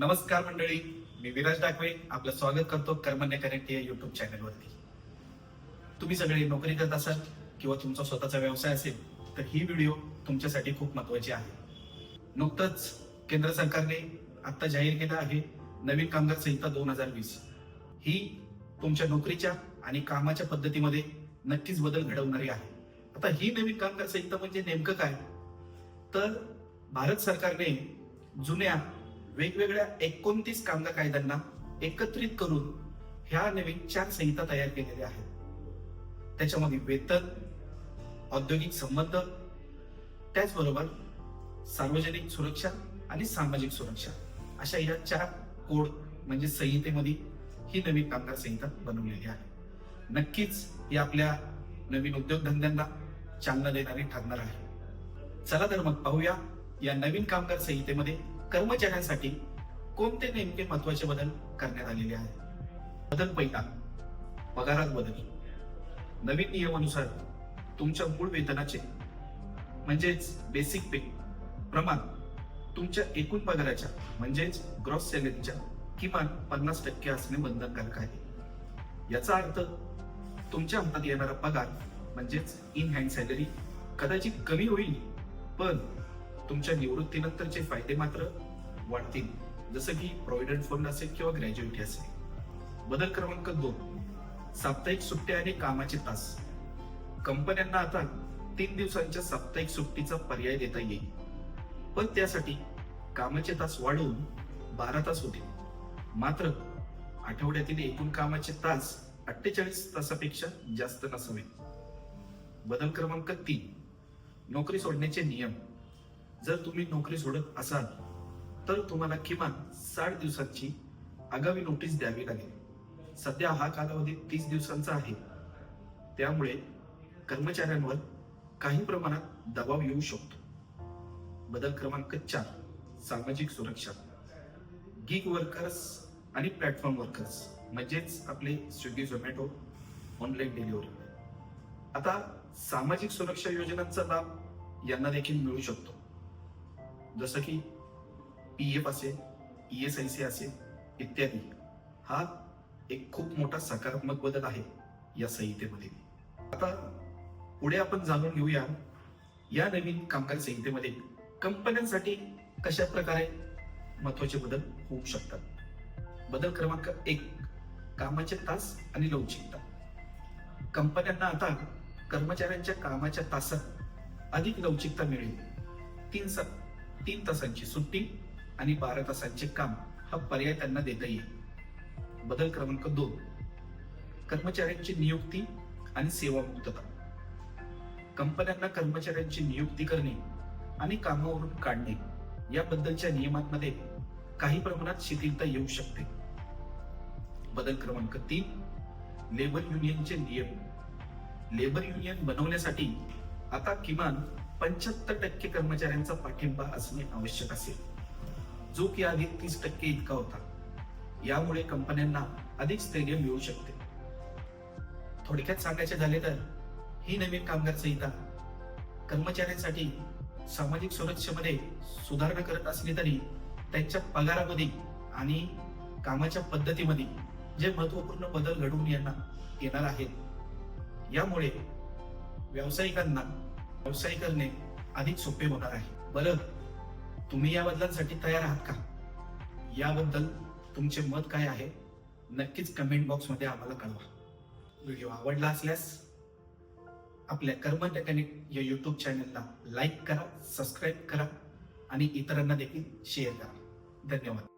नमस्कार मंडळी मी विराज डाकवे आपलं स्वागत करतो कर्मण्य कनेक्ट या युट्यूब चॅनलवरती तुम्ही सगळे नोकरी करत असाल किंवा तुमचा स्वतःचा व्यवसाय असेल तर ही व्हिडिओ तुमच्यासाठी खूप महत्वाची आहे. नुकतंच केंद्र सरकारने आता जाहीर केलं आहे नवीन कामगार संहिता दोन हजार वीस. ही तुमच्या नोकरीच्या आणि कामाच्या पद्धतीमध्ये नक्कीच बदल घडवणारी आहे. आता ही नवीन कामगार संहिता म्हणजे नेमकं काय? तर भारत सरकारने जुन्या वेगवेगळ्या एकोणतीस कामगार कायद्यांना एकत्रित करून ह्या नवीन चार संहिता तयार केलेल्या आहेत. त्याच्यामध्ये वेतन औद्योगिक संबंध त्याचबरोबर सार्वजनिक सुरक्षा आणि सामाजिक सुरक्षा. अशा या चार कोड म्हणजे संहितेमध्ये ही नवीन कामगार संहिता बनवलेली आहे. नक्कीच ही आपल्या नवीन उद्योगधंद्यांना चालना देणारी ठरणार आहे. चला तर मग पाहूया या नवीन कामगार संहितेमध्ये कर्मचाऱ्यांसाठी कोणते नेमके महत्त्वाचे बदल करण्यात आलेले आहेत? बदल पहिला पगारात बदल. नवीन नियमानुसार तुमच्या मूळ वेतनाचे म्हणजेच बेसिक पे प्रमाण तुमच्या एकूण पगाराच्या म्हणजेच ग्रॉस सॅलरीच्या किमान पन्नास टक्के असणे बंधनकारक आहे. याचा अर्थ तुमच्या हातात येणारा पगार म्हणजेच इन हँड सॅलरी कदाचित कमी होईल पण तुमच्या निवृत्तीनंतरचे फायदे मात्र वाढतील. जसं की प्रॉव्हिडंट फंड असेल किंवा ग्रॅज्युएटी असेल. बदल क्रमांक दोन साप्ताहिक सुट्ट्या आणि कामाचे तास. कंपन्यांना आता तीन दिवसांच्या साप्ताहिक सुट्टीचा पर्याय देता येईल. पण त्यासाठी कामाचे तास वाढवून बारा तास होतील. मात्र आठवड्यातील एकूण कामाचे तास अठ्ठेचाळीस तासापेक्षा जास्त नसावे बदल क्रमांक तीन नोकरी सोडण्याचे नियम. जर तुम्ही नोकरी सोडत असाल तर तुम्हाला किमान साठ दिवसांची आगामी नोटीस द्यावी लागेल. सध्या हा कालावधी तीस दिवसांचा आहे. त्यामुळे कर्मचाऱ्यांवर काही प्रमाणात दबाव येऊ शकतो. बदल क्रमांक चार सामाजिक सुरक्षा. गिग वर्कर्स आणि प्लॅटफॉर्म वर्कर्स म्हणजेच आपले स्विगी झोमॅटो ऑनलाईन डिलिव्हरी आता सामाजिक सुरक्षा योजनांचा लाभ यांना देखील मिळू शकतो. जसं की पी एफ असेल ई एस आय सी असेल इत्यादी हा एक खूप मोठा सकारात्मक बदल आहे या संहितेमध्ये. आता पुढे आपण जाणून घेऊया या नवीन कामगार संहितेमध्ये कंपन्यांसाठी कशा प्रकारे महत्त्वाचे बदल होऊ शकतात? बदल क्रमांक एक कामाचे तास आणि लवचिकता. कंपन्यांना आता कर्मचाऱ्यांच्या कामाच्या तासात अधिक लवचिकता मिळेल. तीन सा तीन तासांची सुट्टी आणि बारा तासांचे काम हा पर्याय त्यांना देता येईल. बदल क्रमांक दोन. कर्मचाऱ्यांची नियुक्ती आणि सेवा मुक्तता कंपन्यांना कर्मचाऱ्यांची नियुक्ती करणे आणि कामावरून काढणे याबद्दलच्या नियमांमध्ये काही प्रमाणात शिथिलता येऊ शकते. बदल क्रमांक तीन. लेबर युनियनचे नियम. लेबर युनियन बनवण्यासाठी आता किमान पंच्याहत्तर टक्के कर्मचाऱ्यांचा पाठिंबा असणे आवश्यक असेल. जो की आधी तीस टक्के इतका होता. यामुळे कंपन्यांना अधिक स्थैर्य मिळू शकते. थोडक्यात सांगायचे झाले तर ही नवीन कामगार संहिता कर्मचाऱ्यांसाठी सामाजिक सुरक्षेमध्ये सुधारणा करत असली तरी त्यांच्या पगारामध्ये आणि कामाच्या पद्धतीमध्ये जे महत्त्वपूर्ण बदल घडवून येणार येणार आहेत. यामुळे व्यावसायिकांना व्यवसाय करणे अधिक सोपे होणार आहे. बरं तुम्ही या बदलांसाठी तयार आहात का? याबद्दल तुमचे मत काय आहे? नक्कीच कमेंट बॉक्समध्ये आम्हाला कळवा. व्हिडिओ आवडला असल्यास आपल्या कर्मण्य कनेक्ट या यूट्यूब चॅनलला लाईक करा सबस्क्राईब करा आणि इतरांना देखील शेअर करा. धन्यवाद.